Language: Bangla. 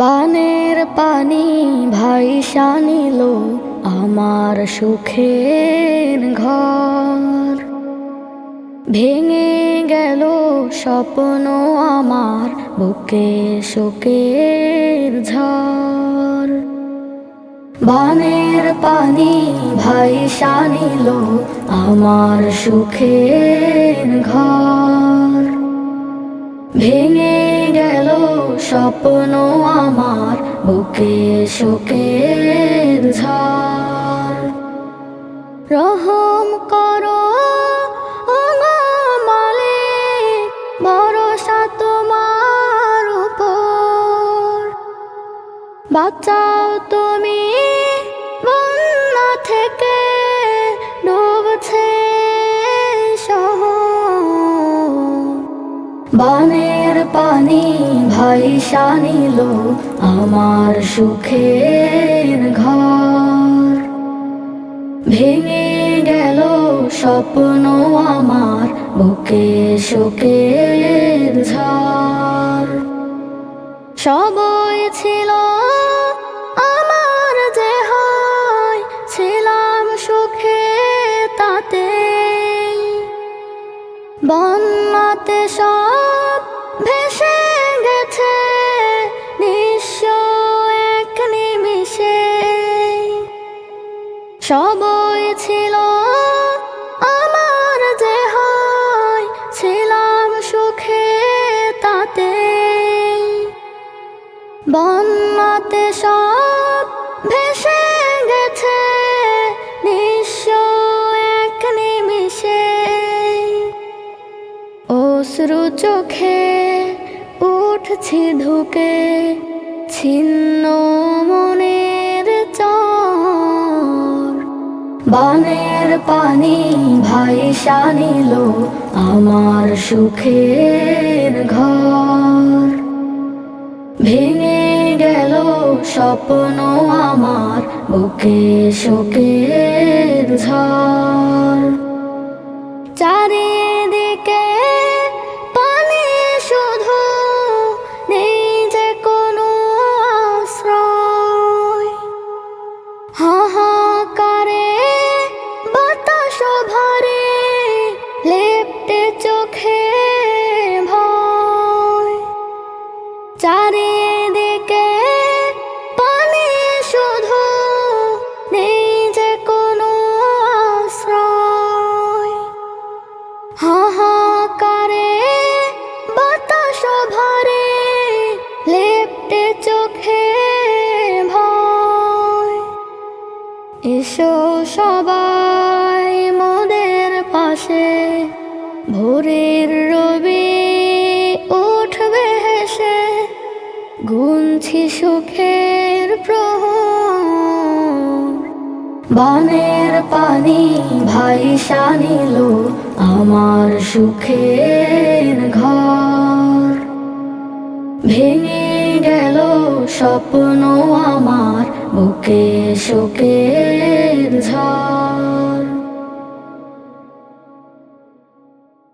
বানের পানি ভাই শানিল আমার সুখের ঘর। ভেঙে গেল স্বপ্ন আমার বুকে শোকের ঝড়। বানের পানি ভাই শানিল আমার সুখের ঘর। ভেঙে গেল স্বপ্ন আমার বুকে ঝড়। রহম করো ভরসা তোমার উপর। তুমি বন্যা থেকে বানের পানি ভাই শানিল আমার সুখের ঘর। ভেঙে গেল স্বপ্ন আমার বুকে শোকের ঝড়। সবই ছিল আমার যে হয়, ছিলাম সুখে তাতে বন্যাতে সব সবই ছিল, আমার যে হয় ছিলাম সুখে তাতে। বন্যাতে সব ভেসে গেছে, নিঃস্ব এক নিমিষে। অশ্রু চোখে উঠছি ধুকে, ছিন্ন বানের পানি ভাই শানিল আমার সুখের ঘর। ভেঙে গেল স্বপ্ন আমার বুকে শোকের ঝড়। চারিদিকে লেপটে চোখে ভয়। এসো সবাই মোদের পাশে। ভোরের রবি উঠবে হেসে। গুনছি সুখের প্রহর। বানের পানি ভাই শানিল আমার সুখের স্বপ্ন আমার বুকে শোকের ঝড়